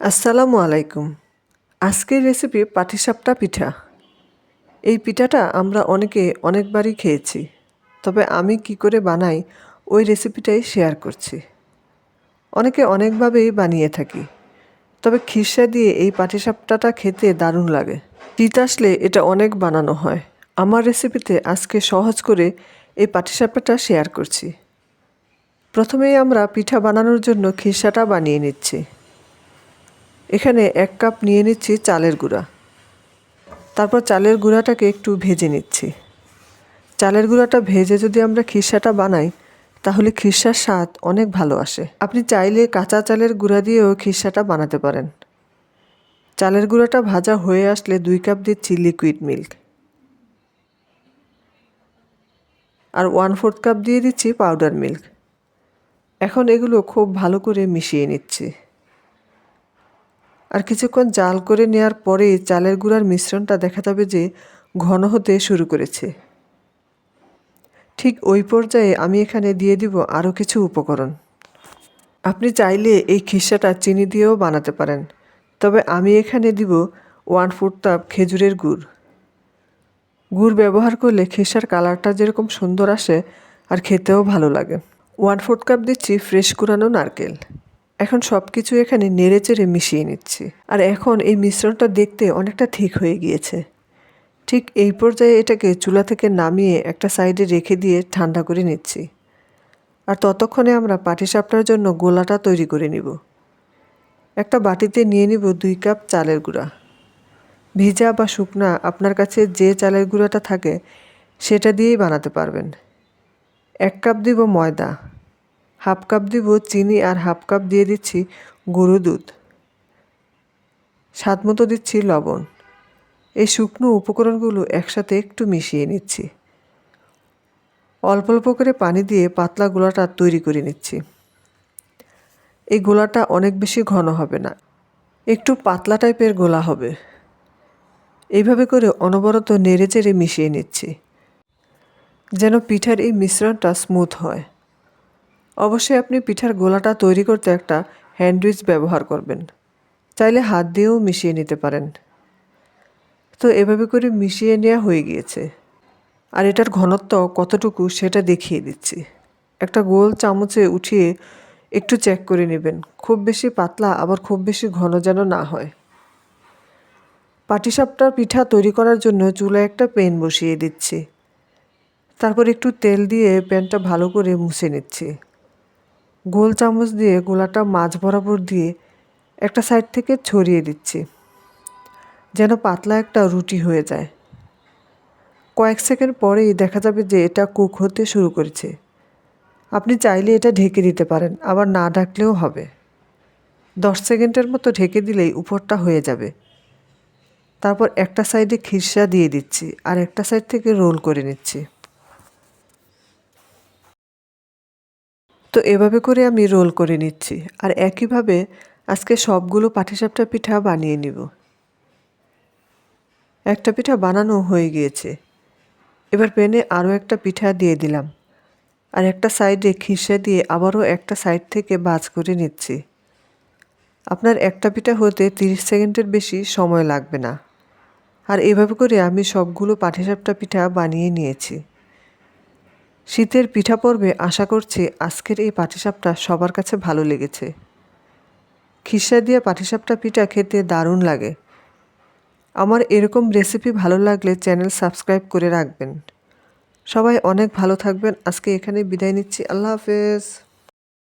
আসসালামু আলাইকুম। আজকের রেসিপি পাটিসাপটা পিঠা। এই পিঠাটা আমরা অনেকে অনেকবারই খেয়েছি, তবে আমি কি করে বানাই ওই রেসিপিটাই শেয়ার করছি। অনেকে অনেকভাবেই বানিয়ে থাকি, তবে খিরসা দিয়ে এই পাটিসাপটাটা খেতে দারুণ লাগে। শীত আসলে এটা অনেক বানানো হয়। আমার রেসিপিতে আজকে সহজ করে এই পাটিসাপটাটা শেয়ার করছি। প্রথমেই আমরা পিঠা বানানোর জন্য খিরসাটা বানিয়ে নিচ্ছি। এখানে এক কাপ নিয়ে নিচ্ছি চালের গুঁড়া। তারপর চালের গুঁড়াটাকে একটু ভেজে নিচ্ছি। চালের গুঁড়াটা ভেজে যদি আমরা খিরসাটা বানাই, তাহলে খিরসার স্বাদ অনেক ভালো আসে। আপনি চাইলে কাঁচা চালের গুঁড়া দিয়েও খিরসাটা বানাতে পারেন। চালের গুঁড়াটা ভাজা হয়ে আসলে দুই কাপ দিচ্ছি লিকুইড মিল্ক আর ওয়ান ফোর্থ কাপ দিয়ে দিচ্ছি পাউডার মিল্ক এখন এগুলো খুব ভালো করে মিশিয়ে নিচ্ছি। আর কিছুক্ষণ জাল করে নেওয়ার পরে চালের গুঁড়ার মিশ্রণটা দেখা যাবে যে ঘন হতে শুরু করেছে। ঠিক ওই পর্যায়ে আমি এখানে দিয়ে দিব আরও কিছু উপকরণ। আপনি চাইলে এই খিসাটা চিনি দিয়েও বানাতে পারেন, তবে আমি এখানে দিব ওয়ান ফোর কাপ খেজুরের গুড়। গুড় ব্যবহার করলে খিসার কালারটা যেরকম সুন্দর আসে আর খেতেও ভালো লাগে। ওয়ান ফোর্থ কাপ দিচ্ছি ফ্রেশ কুড়ানো নারকেল। এখন সব কিছু এখানে নেড়ে চেড়ে মিশিয়ে নিচ্ছি। আর এখন এই মিশ্রণটা দেখতে অনেকটা ঠিক হয়ে গিয়েছে। ঠিক এই পর্যায়ে এটাকে চুলা থেকে নামিয়ে একটা সাইডে রেখে দিয়ে ঠান্ডা করে নিচ্ছি। আর ততক্ষণে আমরা পাটিসাপটার জন্য গোলাটা তৈরি করে নিব। একটা বাটিতে নিয়ে নিব দুই কাপ চালের গুঁড়া। ভিজা বা শুকনা আপনার কাছে যে চালের গুঁড়াটা থাকে, সেটা দিয়েই বানাতে পারবেন। এক কাপ দিব ময়দা। হাফ কাপ দিব চিনি আর হাফ কাপ দিয়ে দিচ্ছি গরু দুধ। স্বাদ মতো দিচ্ছি লবণ। এই শুকনো উপকরণগুলো একসাথে একটু মিশিয়ে নিচ্ছি। অল্প অল্প করে পানি দিয়ে পাতলা গোলাটা তৈরি করে নিচ্ছি। এই গোলাটা অনেক বেশি ঘন হবে না, একটু পাতলা টাইপের গোলা হবে। এইভাবে করে অনবরত নেড়ে চেড়ে মিশিয়ে নিচ্ছি, যেন পিঠার এই মিশ্রণটা স্মুথ হয়। অবশ্যই আপনি পিঠার গোলাটা তৈরি করতে একটা হ্যান্ডউইচ ব্যবহার করবেন। চাইলে হাত দিয়েও মিশিয়ে নিতে পারেন। তো এভাবে করে মিশিয়ে নেওয়া হয়ে গিয়েছে। আর এটার ঘনত্ব কতটুকু সেটা দেখিয়ে দিচ্ছি। একটা গোল চামচে উঠিয়ে একটু চেক করে নেবেন। খুব বেশি পাতলা, আবার খুব বেশি ঘন যেন না হয়। পাটিসাপটার পিঠা তৈরি করার জন্য চুলায় একটা পেন বসিয়ে দিচ্ছি। তারপর একটু তেল দিয়ে প্যানটা ভালো করে মুছে নিচ্ছি। গোল চামচ দিয়ে গোলাটা মাছ বরাবর দিয়ে একটা সাইড থেকে ছড়িয়ে দিচ্ছি, যেন পাতলা একটা রুটি হয়ে যায়। কয়েক সেকেন্ড পরেই দেখা যাবে যে এটা কুক হতে শুরু করেছে। আপনি চাইলে এটা ঢেকে দিতে পারেন, আবার না ঢাকলেও হবে। দশ সেকেন্ডের মতো ঢেকে দিলেই উপরটা হয়ে যাবে। তারপর একটা সাইডে খিরসা দিয়ে দিচ্ছি, আর একটা সাইড থেকে রোল করে নিচ্ছি। তো এভাবে করে আমি রোল করে নিচ্ছি। আর একইভাবে আজকে সবগুলো পাটিসাপটা পিঠা বানিয়ে নিব। একটা পিঠা বানানো হয়ে গিয়েছে। এবার পেনে আরও একটা পিঠা দিয়ে দিলাম। আর একটা সাইডে খিসে দিয়ে আবারও একটা সাইড থেকে বাজ করে নিচ্ছি। আপনার একটা পিঠা হতে তিরিশ সেকেন্ডের বেশি সময় লাগবে না। আর এভাবে করে আমি সবগুলো পাটিসাপটা পিঠা বানিয়ে নিয়েছি। শীতের পিঠা পর্বে আশা করছি আজকের এই পাটিসাপটা সবার কাছে ভালো লেগেছে। খিসা দিয়ে পাটিসাপটা পিঠা খেতে দারুণ লাগে। আমার এরকম রেসিপি ভালো লাগলে চ্যানেল সাবস্ক্রাইব করে রাখবেন। সবাই অনেক ভালো থাকবেন। আজকে এখানে বিদায় নিচ্ছি। আল্লাহ হাফেজ।